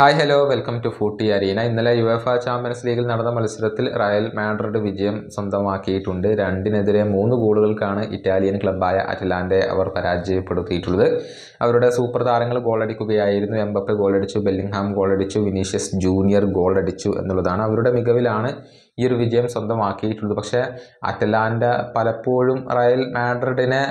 Hi hello welcome to footy arena ഇന്നലെ U F champions ലീഗിൽ നടന്ന മത്സരത്തിൽ റയൽ മാഡ്രിഡ് വിജയം സ്വന്തമാക്കിയിട്ടുണ്ട്. രണ്ടിനെതിരെ മൂന്ന് ഗോളുകൾക്കാണ് ഇറ്റാലിയൻ ക്ലബ്ബായ അറ്റലാന്റെ അവർ പരാജയപ്പെടുത്തിയിട്ടുള്ളത്. അവരുടെ സൂപ്പർ താരങ്ങൾ ഗോളടിക്കുകയായിരുന്നു. എംബപ്പെ ഗോളടിച്ചു ബെല്ലിംഗ്ഹാം ഗോളടിച്ചു വിനീഷ്യസ് ജൂനിയർ ഗോളടിച്ചു എന്നുള്ളതാണ്. അവരുടെ മികവിലാണ് ഈ ഒരു വിജയം സ്വന്തമാക്കിയിട്ടുള്ളത് പക്ഷേ അറ്റലാൻഡ പലപ്പോഴും റയൽ മാഡ്രിഡിനെ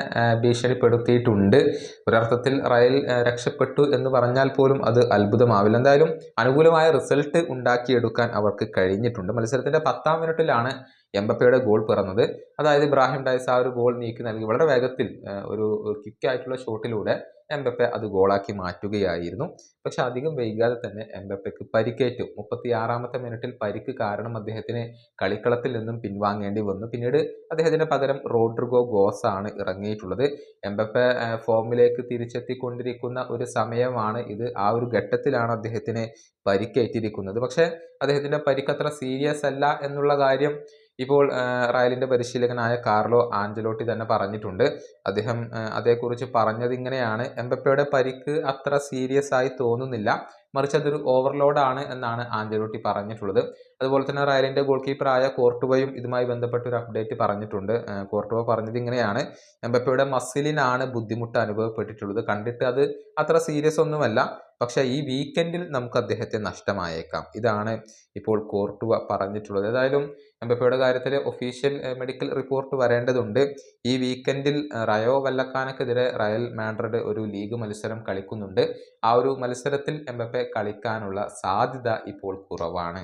ഭീഷണിപ്പെടുത്തിയിട്ടുണ്ട്. ഒരർത്ഥത്തിൽ റയൽ രക്ഷപ്പെട്ടു എന്ന് പറഞ്ഞാൽ പോലും അത് അത്ഭുതമാവില്ല. എന്തായാലും അനുകൂലമായ റിസൾട്ട് ഉണ്ടാക്കിയെടുക്കാൻ അവർക്ക് കഴിഞ്ഞിട്ടുണ്ട്. മത്സരത്തിന്റെ പത്താം മിനിറ്റിലാണ് എംബപ്പയുടെ ഗോൾ പിറന്നത്. അതായത് ഇബ്രാഹിം ഡയസ് ആ ഒരു ഗോൾ നീക്കി നൽകി വളരെ വേഗത്തിൽ ഒരു ക്വിക്കായിട്ടുള്ള ഷോട്ടിലൂടെ എംബപ്പെ അത് ഗോളാക്കി മാറ്റുകയായിരുന്നു. പക്ഷെ അധികം വൈകാതെ തന്നെ എംബപ്പയ്ക്ക് പരിക്കേറ്റു. മുപ്പത്തി ആറാമത്തെ മിനിറ്റിൽ പരിക്ക് കാരണം അദ്ദേഹത്തിന് കളിക്കളത്തിൽ നിന്നും പിൻവാങ്ങേണ്ടി വന്നു. പിന്നീട് അദ്ദേഹത്തിന് പകരം റോഡ്രിഗോ ഗോസ് ആണ് ഇറങ്ങിയിട്ടുള്ളത്. എംബപ്പെ ഫോമിലേക്ക് തിരിച്ചെത്തിക്കൊണ്ടിരിക്കുന്ന ഒരു സമയമാണ് ഇത്. ആ ഒരു ഘട്ടത്തിലാണ് അദ്ദേഹത്തിന് പരിക്കേറ്റിരിക്കുന്നത്. പക്ഷേ അദ്ദേഹത്തിന്റെ പരിക്കത്ര സീരിയസ് അല്ല എന്നുള്ള കാര്യം ഇപ്പോൾ റയലിന്റെ പരിശീലകനായ കാർലോ ആഞ്ചലോട്ടി തന്നെ പറഞ്ഞിട്ടുണ്ട്. അദ്ദേഹം അതേക്കുറിച്ച് പറഞ്ഞതിങ്ങനെയാണ് എംബപ്പയുടെ പരിക്ക് അത്ര സീരിയസ് ആയി തോന്നുന്നില്ല. മറിച്ച് അതൊരു ഓവർലോഡാണ് എന്നാണ് ആഞ്ചലോട്ടി പറഞ്ഞിട്ടുള്ളത്. അതുപോലെ തന്നെ റയലിന്റെ ഗോൾ കീപ്പറായ കോർട്ടുവയും ഇതുമായി ബന്ധപ്പെട്ട ഒരു അപ്ഡേറ്റ് പറഞ്ഞിട്ടുണ്ട്. കോർട്ടുവ പറഞ്ഞത് ഇങ്ങനെയാണ്. എംബപ്പയുടെ മസിലിനാണ് ബുദ്ധിമുട്ട് അനുഭവപ്പെട്ടിട്ടുള്ളത്. കണ്ടിട്ട് അത് അത്ര സീരിയസ് ഒന്നുമല്ല. പക്ഷേ ഈ വീക്കെൻഡിൽ നമുക്ക് അദ്ദേഹത്തെ നഷ്ടമായേക്കാം. ഇതാണ് ഇപ്പോൾ കോർട്ടുവ പറഞ്ഞിട്ടുള്ളത്. ഏതായാലും എംബപ്പയുടെ കാര്യത്തിൽ ഒഫീഷ്യൽ മെഡിക്കൽ റിപ്പോർട്ട് വരേണ്ടതുണ്ട്. ഈ വീക്കെൻഡിൽ റയോ വല്ലക്കാനക്കെതിരെ റയൽ മാൻഡ്രഡ് ഒരു ലീഗ് മത്സരം കളിക്കുന്നുണ്ട്. ആ ഒരു മത്സരത്തിൽ എംബപ്പെ കളിക്കാനുള്ള സാധ്യത ഇപ്പോൾ കുറവാണ്.